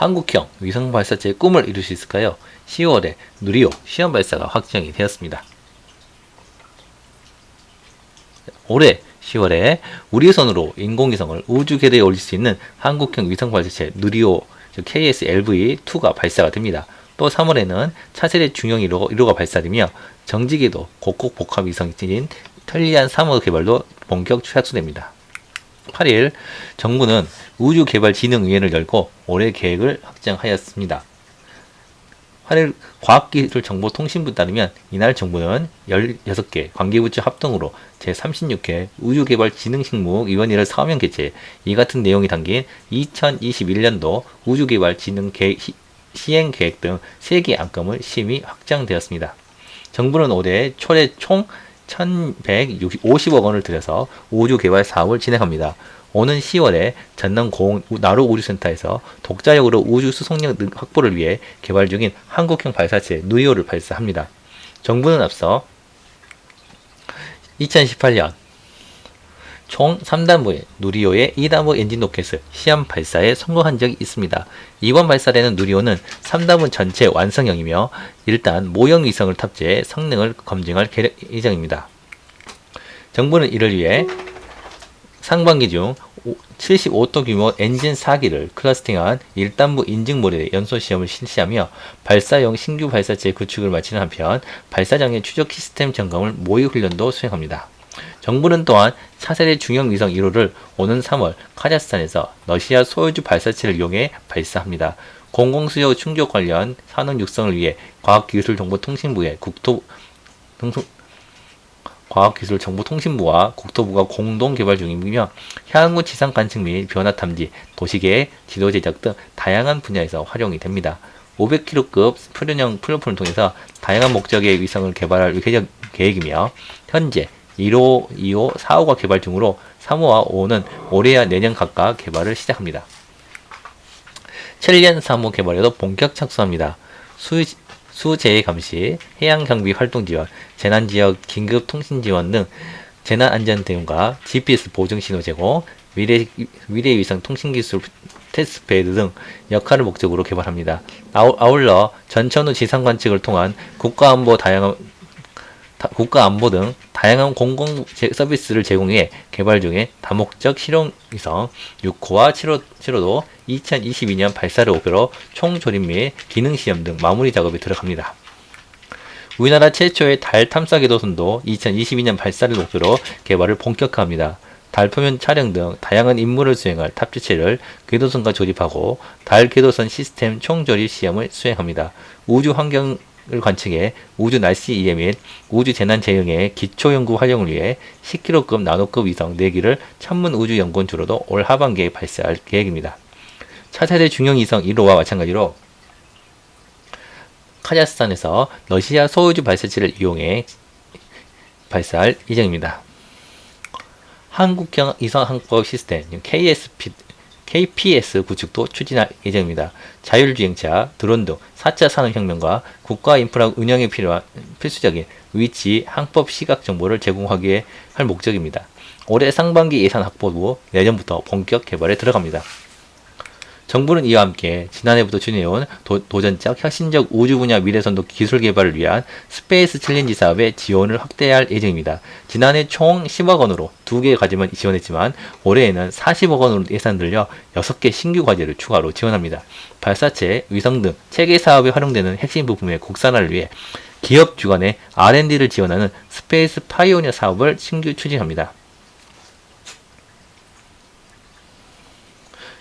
한국형 위성 발사체의 꿈을 이룰 수 있을까요? 10월에 누리호 시험 발사가 확정이 되었습니다. 올해 10월에 우리 손으로 인공위성을 우주 궤도에 올릴 수 있는 한국형 위성 발사체 누리호 KSLV-2가 발사가 됩니다. 또 3월에는 차세대 중형 1호, 1호가 발사되며 정지궤도 곡곡 복합 위성인 텔리안 3호 개발도 본격 착수됩니다. 8일 정부는 우주개발진흥위원회를 열고 올해 계획을 확정하였습니다. 8일 과학기술정보통신부에 따르면 이날 정부는 16개 관계부처 합동으로 제36회 우주개발진흥식무위원회를 사명 개최 이 같은 내용이 담긴 2021년도 우주개발진흥 시행계획 등 3개 안건을 심의 확정되었습니다. 정부는 올해 초에 총 1,150억 원을 들여서 우주 개발 사업을 진행합니다. 오는 10월에 전남 공 나루 우주센터에서 독자적으로 우주 수송력 확보를 위해 개발 중인 한국형 발사체 누이오를 발사합니다. 정부는 앞서 2018년 총 3단부의 누리호의 2단부 엔진 로켓을 시험 발사에 성공한 적이 있습니다. 이번 발사되는 누리호는 3단부 전체 완성형이며 일단 모형 위성을 탑재해 성능을 검증할 예정입니다. 정부는 이를 위해 상반기 중 75톤 규모 엔진 4기를 클러스팅한 1단부 인증 모델의 연소 시험을 실시하며 발사용 신규 발사체 구축을 마치는 한편 발사장의 추적 시스템 점검을 모의 훈련도 수행합니다. 정부는 또한 차세대 중형 위성 1호를 오는 3월 카자흐스탄에서 러시아 소유주 발사체를 이용해 발사합니다. 공공수요 충족 관련 산업 육성을 위해 과학기술정보통신부의 국토 과학기술정보통신부와 국토부가 공동 개발 중이며 향후 지상 관측 및 변화 탐지, 도시계획, 지도 제작 등 다양한 분야에서 활용이 됩니다. 500km급 표준형 플랫폼을 통해서 다양한 목적의 위성을 개발할 계획이며 현재 1호, 2호, 4호가 개발 중으로 3호와 5호는 올해야 내년 각각 개발을 시작합니다. 첼리안 3호 개발에도 본격 착수합니다. 수, 수재해 감시, 해양 경비 활동 지원, 재난 지역 긴급 통신 지원 등 재난 안전 대응과 GPS 보증 신호 제공, 미래, 미래 위성 통신 기술 테스트베드 등 역할을 목적으로 개발합니다. 아울러 전천후 지상 관측을 통한 국가 안보 다양한 국가 안보 등 다양한 공공 서비스를 제공해 개발 중에 다목적 실용위성 6호와 7호, 7호도 2022년 발사를 목표로 총조립 및 기능시험 등 마무리 작업에 들어갑니다. 우리나라 최초의 달 탐사 궤도선도 2022년 발사를 목표로 개발을 본격화합니다. 달 표면 촬영 등 다양한 임무를 수행할 탑재체를 궤도선과 조립하고 달 궤도선 시스템 총조립 시험을 수행합니다. 우주 환경을 관측해 우주 날씨 이해 및 우주 재난 대응의 기초 연구 활용을 위해 10kg급 나노급 위성 4기를 천문 우주 연구원주로도 올 하반기에 발사할 계획입니다. 차세대 중형 위성 1호와 마찬가지로 카자흐스탄에서 러시아 소유주 발사체를 이용해 발사할 예정입니다. 한국형 이성항법 시스템 KSP, KPS 구축도 추진할 예정입니다. 자율주행차, 드론 등 4차 산업혁명과 국가 인프라 운영에 필요한 필수적인 위치, 항법 시각 정보를 제공하기 할 목적입니다. 올해 상반기 예산 확보 후 내년부터 본격 개발에 들어갑니다. 정부는 이와 함께 지난해부터 추진해온 도, 전적 혁신적 우주 분야 미래선도 기술 개발을 위한 스페이스 챌린지 사업의 지원을 확대할 예정입니다. 지난해 총 10억 원으로 2개의 과제만 지원했지만 올해에는 40억 원으로 예산 들려 6개 신규 과제를 추가로 지원합니다. 발사체, 위성 등 체계 사업에 활용되는 핵심 부품의 국산화를 위해 기업 주관의 R&D를 지원하는 스페이스 파이오니어 사업을 신규 추진합니다.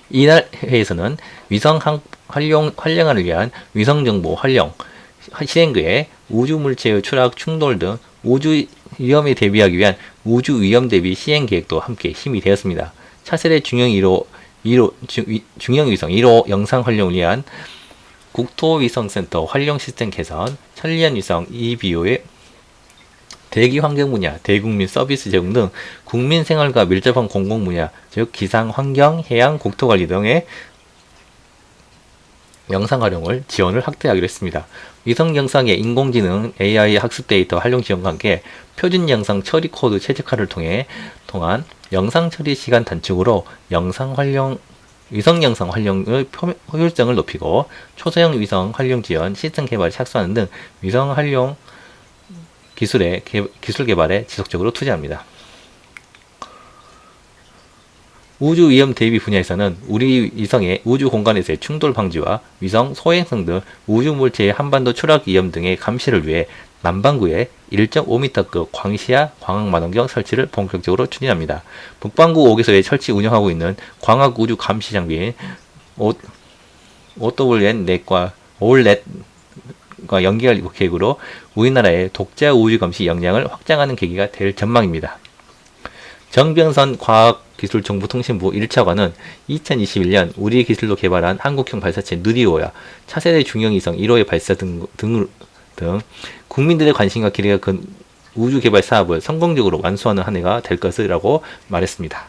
이날 회에서는 위성 활용, 활용을 위한 위성정보 활용, 실행계획, 우주물체의 추락 충돌 등 우주 위험에 대비하기 위한 우주 위험 대비 시행 계획도 함께 힘이 되었습니다. 차세대 중형 1호, 1호 중형 위성 1호 영상 활용을 위한 국토위성센터 활용 시스템 개선, 천리안 위성 EBO의 대기 환경 분야, 대국민 서비스 제공 등 국민 생활과 밀접한 공공 분야, 즉 기상, 환경, 해양, 국토 관리 등의 영상 활용을 지원을 확대하기로 했습니다. 위성 영상의 인공지능 AI 학습 데이터 활용 지원과 함께 표준 영상 처리 코드 최적화를 통해 통한 영상 처리 시간 단축으로 영상 활용 위성 영상 활용의 표- 효율성을 높이고 초소형 위성 활용 지원 시스템 개발에 착수하는 등 위성 활용 기술의 개- 기술 개발에 지속적으로 투자합니다. 우주 위험 대비 분야에서는 우리 위성의 우주 공간에서의 충돌 방지와 위성 소행성 등 우주 물체의 한반도 추락 위험 등의 감시를 위해 남반구에 1.5m급 광시야 광학 만원경 설치를 본격적으로 추진합니다. 북반구 5개소에 설치 운영하고 있는 광학 우주 감시 장비인 오- OWN 넷과 올 넷과 연계할 계획으로 우리나라의 독자 우주 감시 역량을 확장하는 계기가 될 전망입니다. 정병선 과학기술정보통신부 1차관은 2021년 우리 기술로 개발한 한국형 발사체 누리호야 차세대 중형위성 1호의 발사 등, 등, 등 국민들의 관심과 기대가 큰 우주 개발 사업을 성공적으로 완수하는 한 해가 될 것이라고 말했습니다.